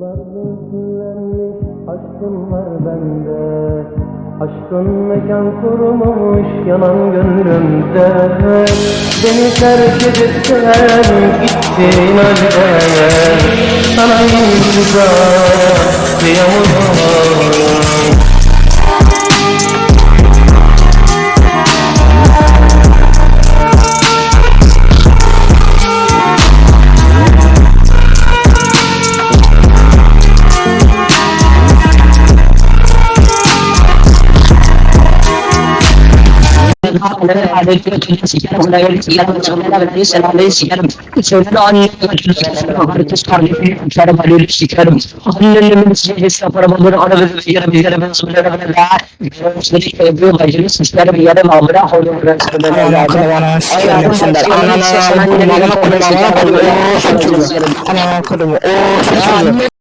Yıllardır küllenmiş aşkım var bende. Aşkın mekan kurmuş yanan gönlümde. Beni terk edip sen gittin halde. Sana yıldıza kıyamam O